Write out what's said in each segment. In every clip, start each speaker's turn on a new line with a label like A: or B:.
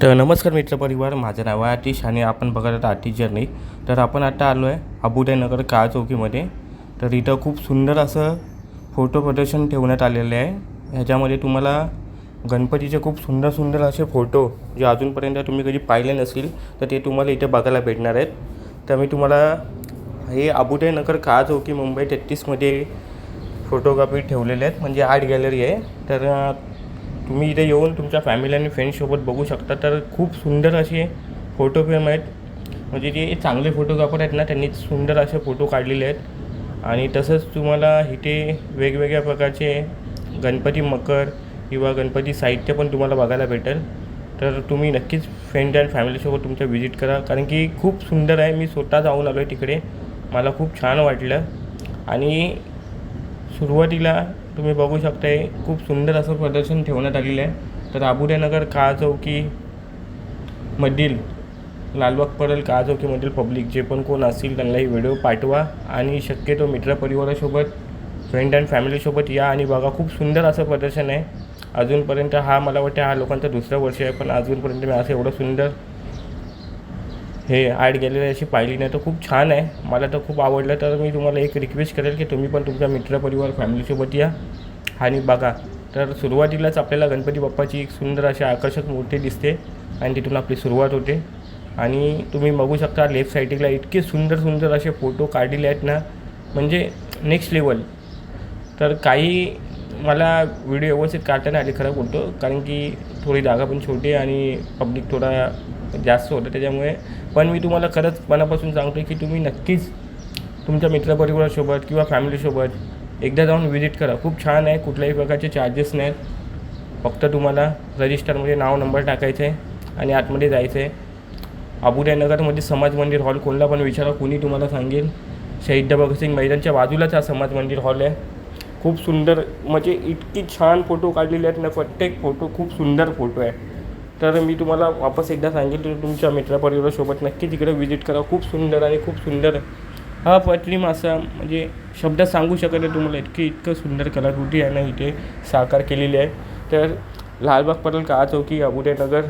A: तर नमस्कार मित्रपरिवार माझं नाव आहे आतिश आणि आपण बघत आहात आतिश जर्नी. तर आपण आता आलो आहे अबुदयनगर काळ चौकीमध्ये. तर इथं खूप सुंदर असं फोटो प्रदर्शन ठेवण्यात आलेलं आहे. ह्याच्यामध्ये तुम्हाला गणपतीचे खूप सुंदर सुंदर असे फोटो जे अजूनपर्यंत तुम्ही कधी पाहिले नसतील तर ते तुम्हाला इथे बघायला भेटणार आहेत. तर मी तुम्हाला हे अबुदयनगर काळ चौकी मुंबई तेहतीसमध्ये फोटोग्राफी ठेवलेले आहेत. म्हणजे आर्ट गॅलरी आहे. तर तुम्ही इथे येऊन तुमच्या फॅमिली आणि फ्रेंड्ससोबत बघू शकता. तर खूप सुंदर असे फोटो फ्रेम आहेत. म्हणजे जे चांगले फोटोग्राफर आहेत ना त्यांनी सुंदर असे फोटो काढलेले आहेत. आणि तसंच तुम्हाला इथे वेगवेगळ्या प्रकारचे गणपती मकर किंवा गणपती साहित्य पण तुम्हाला बघायला भेटेल. तर तुम्ही नक्कीच फ्रेंड अँड फॅमिलीसोबत तुमच्या व्हिजिट करा. कारण की खूप सुंदर आहे. मी स्वतः जाऊन आलो आहे तिकडे. मला खूप छान वाटलं. आणि सुरुवातीला तुम्ही बघू शकताय खूप सुंदर असं प्रदर्शन ठेवण्यात आलेलं आहे. तर आबुद्यानगर काळ चौकी मधील लालबाग पडेल काळ चौकीमधील पब्लिक जे पण कोण असतील त्यांनाही व्हिडिओ पाठवा. आणि शक्यतो मित्रपरिवारासोबत फ्रेंड अँड फॅमिलीसोबत या आणि बघा खूप सुंदर असं प्रदर्शन आहे. अजूनपर्यंत हा मला वाटतं हा लोकांचा दुसरं वर्ष आहे पण अजूनपर्यंत मी असं एवढं सुंदर हे आर्ट गॅलरी अशी पाहिली नाही. तर खूप छान आहे. मला तर खूप आवडलं. तर मी तुम्हाला एक रिक्वेस्ट करेल की तुम्ही पण तुमच्या मित्रपरिवार फॅमिलीसोबत या. आणि बघा तर सुरुवातीलाच आपल्याला गणपती बाप्पाची एक सुंदर अशी आकर्षक मूर्ती दिसते. आणि तिथून आपली सुरुवात होते. आणि तुम्ही बघू शकता लेफ्ट साईडला इतके सुंदर सुंदर असे फोटो काढलेले आहेत ना. म्हणजे नेक्स्ट लेवल तर काही मला व्हिडिओ व्यवस्थित काढता नाही आले खरं बोलतो. कारण की थोडी जागा पण छोटी आणि पब्लिक थोडा जास्त होतं. त्याच्यामुळे पण मी तुम्हाला खरंच मनापासून सांगतो की तुम्ही नक्कीच तुमच्या मित्रपरिवारासोबत किंवा फॅमिलीसोबत एकदा जाऊन व्हिजिट करा. खूप छान आहे. कुठल्याही प्रकारचे चार्जेस नाहीत. फक्त तुम्हाला रजिस्टरमध्ये नाव नंबर टाकायचं आहे आणि आतमध्ये जायचं. आहे अबुदयनगरमध्ये समाज मंदिर हॉल कोणला पण विचारा कोणी तुम्हाला सांगेल. शहीद भगतसिंग मैदानच्या बाजूलाच हा समाज मंदिर हॉल आहे. खूप सुंदर म्हणजे इतकी छान फोटो काढलेले आहेत ना प्रत्येक फोटो खूप सुंदर फोटो आहे. तर मी तुम्हाला वापस एकदा सांगेल तर तुमच्या मित्रपरिवारासोबत नक्की तिकडे व्हिजिट करा. खूप सुंदर आणि खूप सुंदर हा पटली असा म्हणजे शब्दात सांगू शकत नाही तुम्हाला इतकी इतकं सुंदर कलाकृती आहे ना इथे साकार केलेली आहे. तर लालबाग पटेल काळा चौकी अबुदयनगर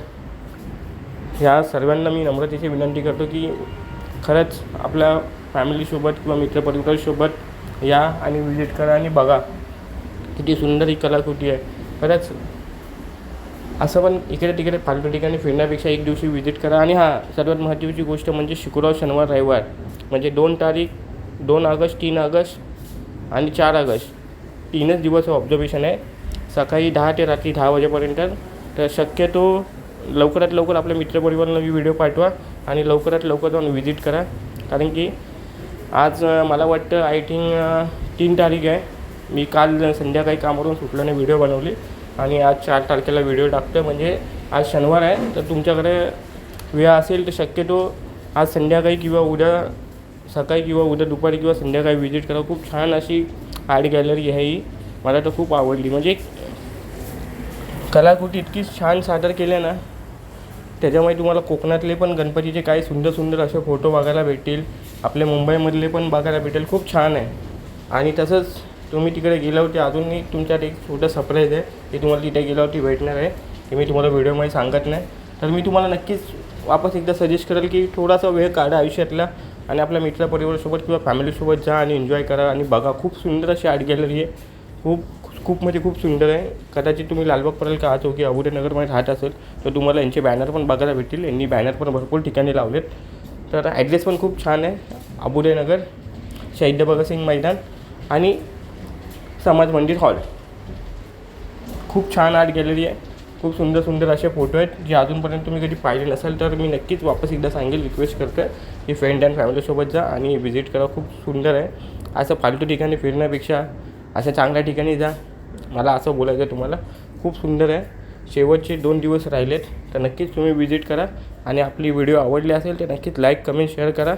A: ह्या सर्वांना मी नम्रतेची विनंती करतो की खरंच आपल्या फॅमिलीसोबत किंवा मित्रपरिवारासोबत या आणि व्हिजिट करा आणि बघा. किती सुंदर ही कलाकृती आहे. खरंच असं पण इकडे तिकडे फालतू ठिकाणी फिरण्यापेक्षा एक दिवशी विजिट करा. आणि हां सर्वात महत्त्वाची गोष्ट म्हणजे शुक्रवार शनिवार रविवार म्हणजे दोन तारीख दोन ऑगस्ट तीन ऑगस्ट आणि चार ऑगस्ट. तीनच दिवस ऑब्झर्वेशन आहे. सकाळी दहा ते रात्री दहा वाजेपर्यंत. तर शक्यतो लवकरात लवकर आपल्या मित्रपरिवारांना व्हिडिओ पाठवा आणि लवकरात लवकर जाऊन व्हिजिट करा. कारण की आज मला वाटतं आय थिंक तीन तारीख आहे. मी काल संध्याकाळी कामावरून सुटल्याने व्हिडिओ बनवली. आणि आज चार तारखेला व्हिडिओ टाकतो म्हणजे आज शनिवार आहे तर तुमच्याकडे वेळ असेल तर शक्यतो आज संध्याकाळी किंवा उद्या सकाळी किंवा उद्या दुपारी किंवा संध्याकाळी व्हिजिट करा. खूप छान अशी आर्ट गॅलरी आहे ही. मला तर खूप आवडली. म्हणजे कलाकृती इतकी छान सादर केल्या ना त्याच्यामुळे तुम्हाला कोकणातले पण गणपतीचे काही सुंदर सुंदर असे फोटो बघायला भेटतील. आपल्या मुंबईमधले पण बघायला भेटेल. खूप छान आहे. आणि तसंच तुम्ही तिकडे गेल्यावरती अजूनही तुमच्यात एक छोटं सरप्राईज आहे. ते तुम्हाला तिथे गेल्यावरती भेटणार आहे ते मी तुम्हाला व्हिडिओमध्ये सांगत नाही. तर मी तुम्हाला नक्कीच वापस एकदा सजेस्ट करेल की थोडासा वेळ काढा आयुष्यातला आणि आपल्या मित्रपरिवारासोबत किंवा फॅमिलीसोबत जा आणि एन्जॉय करा आणि बघा खूप सुंदर अशी आर्ट गॅलरी आहे. खूप खूप म्हणजे खूप सुंदर आहे. कदाचित तुम्ही लालबाग पडेल का की अबुदनगरमध्ये राहत असेल तर तुम्हाला यांचे बॅनर पण बघायला भेटतील. यांनी बॅनर पण भरपूर ठिकाणी लावलेत. तर ॲड्रेस पण खूप छान आहे. अबुदयनगर शहीद भगतसिंग मैदान आणि समाज मंदिर हॉल. खूप छान आर्ट गॅलरी आहे. खूप सुंदर सुंदर असे फोटो आहेत जे अजूनपर्यंत तुम्ही कधी पाहिले नसेल तर मी नक्कीच वापस एकदा सांगेल रिक्वेस्ट करतो की फ्रेंड अँड फॅमिलीसोबत जा आणि व्हिजिट करा खूप सुंदर आहे. असं फालतू ठिकाणी फिरण्यापेक्षा अशा चांगल्या ठिकाणी जा. मला असं बोलायचं आहे तुम्हाला. खूप सुंदर आहे. शेवटचे दोन दिवस राहिलेत तर नक्कीच तुम्ही व्हिजिट करा. आणि आपली व्हिडिओ आवडली असेल तर नक्कीच लाईक कमेंट शेअर करा.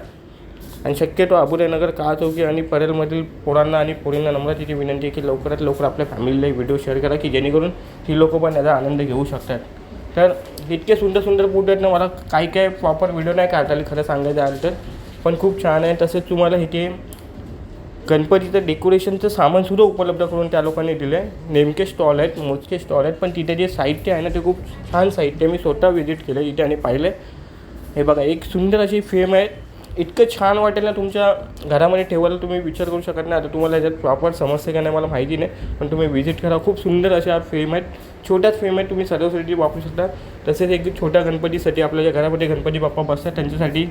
A: आणि शक्यतो अबुदयनगर काळ चौकी आणि परेलमधील पोरांना आणि पोरींना तिथे विनंती आहे की लवकरात लवकर आपल्या फॅमिलीला व्हिडिओ शेअर करा की जेणेकरून ती लोक पण याचा आनंद घेऊ शकतात. तर इतके सुंदर सुंदर फोटो आहेत ना मला काही काय प्रॉपर व्हिडिओ नाही काढता आले खरं सांगायचं आलं तर. पण खूप छान आहे. तसेच तुम्हाला इथे गणपतीचं डेकोरेशनचं सामानसुद्धा उपलब्ध करून त्या लोकांनी दिलं आहे नेमके स्टॉल आहेत मोजके स्टॉल आहेत पण तिथे जे साहित्य आहे ना ते खूप छान साहित्य मी स्वतः व्हिजिट केलं इथे आणि पाहिलं हे बघा एक सुंदर अशी फेम आहे. इतकं छान वाटेल ना तुमच्या घरामध्ये ठेवायला तुम्ही विचार करू शकत नाही. आता तुम्हाला याच्यात प्रॉपर समस्या काय नाही मला माहिती नाही पण तुम्ही व्हिजिट करा. खूप सुंदर अशा फेम आहेत. छोट्याच फेम आहेत. तुम्ही सर्वसाठी वापरू शकता. तसेच एक छोट्या गणपतीसाठी आपल्या ज्या घरामध्ये गणपती बाप्पा बसतात त्यांच्यासाठी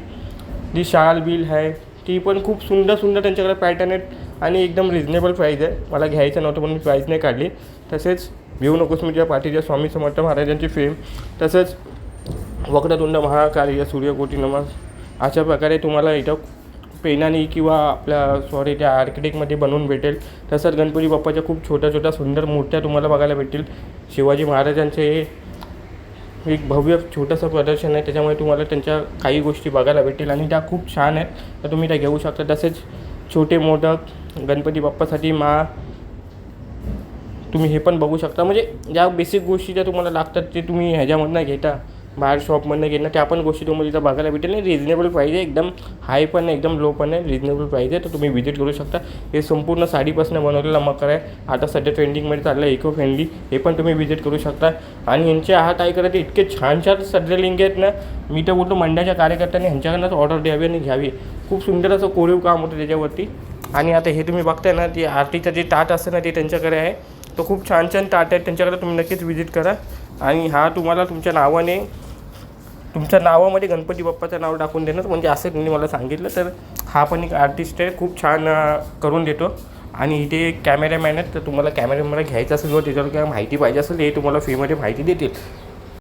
A: जी शाल बिल आहे ती पण खूप सुंदर सुंदर त्यांच्याकडे पॅटर्न आहेत आणि एकदम रिजनेबल प्राईज आहे. मला घ्यायचं नव्हतं पण मी प्राईज नाही काढली. तसेच भिऊ नकोस मी पाठीच्या स्वामी समर्थ महाराजांची फेम तसंच वक्रतुंड महाकार्य सूर्यकोटी नमः. अशा प्रकारे तुम्हाला इथं पेनाने किंवा आपल्या सॉरी त्या आर्किटेक्टमध्ये बनवून भेटेल. तसंच गणपती बाप्पाच्या खूप छोट्या छोट्या सुंदर मूर्त्या तुम्हाला बघायला भेटतील. शिवाजी महाराजांचे एक भव्य छोटंसं प्रदर्शन आहे. त्याच्यामुळे तुम्हाला त्यांच्या काही गोष्टी बघायला भेटतील आणि त्या खूप छान आहेत. तर तुम्ही त्या घेऊ शकता. तसेच छोटे मोदक गणपती बाप्पासाठी मा तुम्ही हे पण बघू शकता. म्हणजे ज्या बेसिक गोष्टी ज्या तुम्हाला लागतात ते तुम्ही ह्याच्यामधनं घेता. बाहेर शॉपमधनं घेणं त्या पण गोष्टी तुम्हाला तिथं बघायला भेटेल. आणि रिजनेबल प्राईज आहे एकदम हाय पण नाही एकदम लो पण आहे रिजनेबल प्राईज आहे. तर तुम्ही व्हिजिट करू शकता. हे संपूर्ण साडीपासून बनवलेला मकर आहे. आता सध्या ट्रेंडिंगमध्ये चाललं आहे इको फ्रेंडली हे पण तुम्ही व्हिजिट करू शकता. आणि यांचे आहात काय करायचे इतके छान छान सध्या लिंग आहेत ना. मी तर बोलतो मंड्याच्या कार्यकर्त्यांनी ह्यांच्याकडनंच ऑर्डर द्यावी आणि घ्यावी. खूप सुंदर असं कोरीव काम होतं त्याच्यावरती. आणि आता हे तुम्ही बघताय ना ते आरतीचं जे ताट असतं ना ते त्यांच्याकडे आहे. तो खूप छान छान ताट आहेत त्यांच्याकडे तुम्ही नक्कीच व्हिजिट करा. आणि हा तुम्हाला तुमच्या नावाने तुमच्या नावामध्ये गणपती बाप्पाचं नाव टाकून देणार म्हणजे असं त्यांनी मला सांगितलं. तर हा पण एक आर्टिस्ट आहे खूप छान करून देतो. आणि इथे कॅमेरामॅन आहेत तर तुम्हाला कॅमेरामॅन घ्यायचा असेल किंवा त्याच्यावर काय माहिती पाहिजे असेल हे तुम्हाला फ्रीमध्ये माहिती देतील.